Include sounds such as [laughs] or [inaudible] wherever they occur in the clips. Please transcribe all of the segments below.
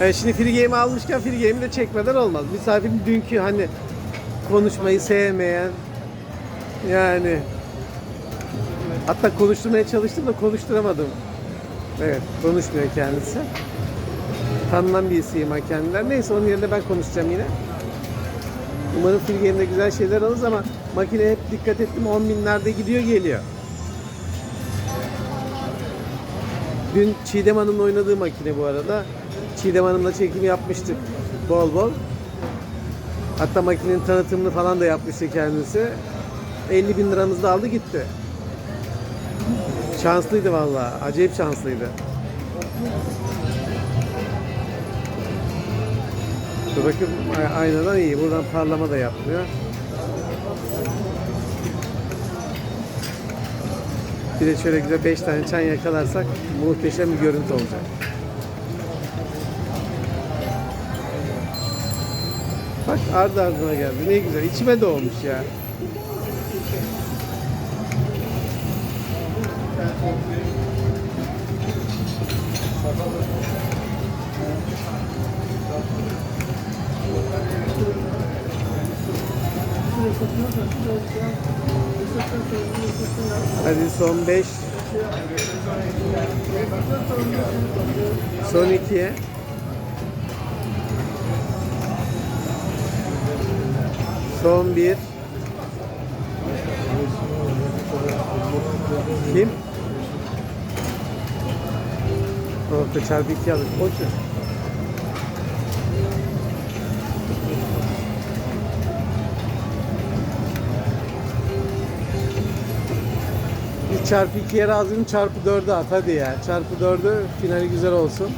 Evet, şimdi free game almışken free game'i de çekmeden olmaz. Misafirin dünkü hani konuşmayı sevmeyen yani hatta konuşturmaya çalıştım da konuşturamadım. Evet konuşmuyor kendisi. Tanınan bir isim kendiler. Neyse onun yerine ben konuşacağım yine. Umarım free game'de güzel şeyler alırız ama makine hep dikkat ettim 10 binlerde gidiyor geliyor. Dün Çiğdem Hanım'la oynadığı makine bu arada. Çiğdem Hanım'la çekim yapmıştık bol bol. Hatta makinenin tanıtımını falan da yapmıştı kendisi. 50 bin liramızı da aldı gitti. Şanslıydı vallahi. Acayip şanslıydı. Dur ay- aynadan iyi. Buradan parlama da yapmıyor. Bir de şöyle güzel 5 tane çan yakalarsak muhteşem bir görüntü olacak. Bak ardı ardına geldi. Ne güzel. İçime doğmuş ya. Hadi son 5. Son 2'ye. Son 1. Kim? Orta çarpı 2 alır. Kim? Bir çarpı 2'ye razıyım çarpı 4'e at hadi ya. Çarpı 4'ü finali güzel olsun.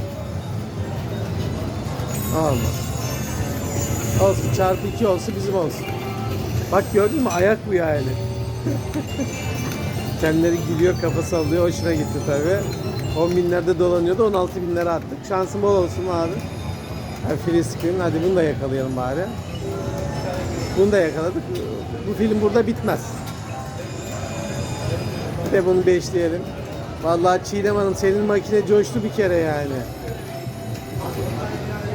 Olmaz. Olsun çarpı 2 olsun bizim olsun. Bak gördün mü ayak bu yani. [laughs] Kendileri gülüyor kafa sallıyor hoşuna gitti tabi. 10 binlerde dolanıyordu 16 binlere attık. Şansın bol olsun abi. Free screen hadi bunu da yakalayalım bari. Bunu da yakaladık. Bu film burada bitmez. Bir de bunu beşleyelim. Vallahi Çiğdem Hanım senin makine coştu bir kere yani.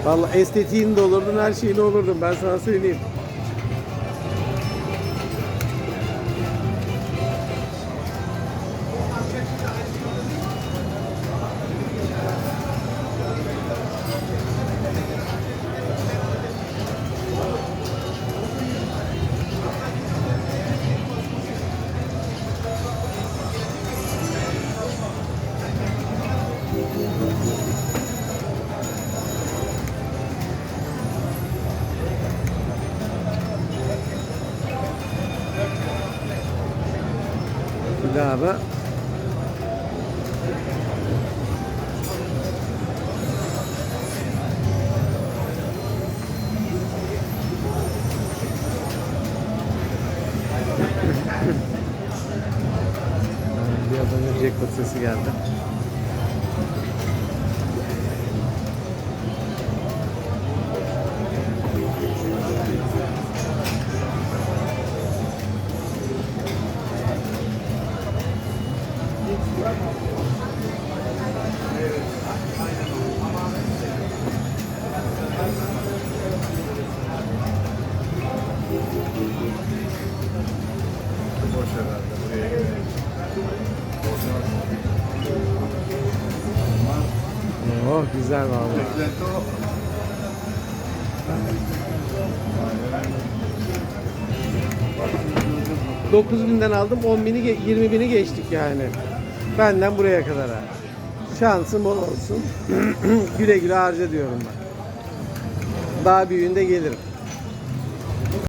Vallahi estetiğin de olurdun, her şeyin olurdun ben sana söyleyeyim. Da bir [laughs] adamın jackpot sesi geldi. Oh güzel. Beklenti o. 9000'den aldım 10 bini 20 bini geçtik yani. Benden buraya kadar ha. Şansın bol olsun. [clears throat] güle güle harca diyorum ben. Daha büyüğünde gelirim.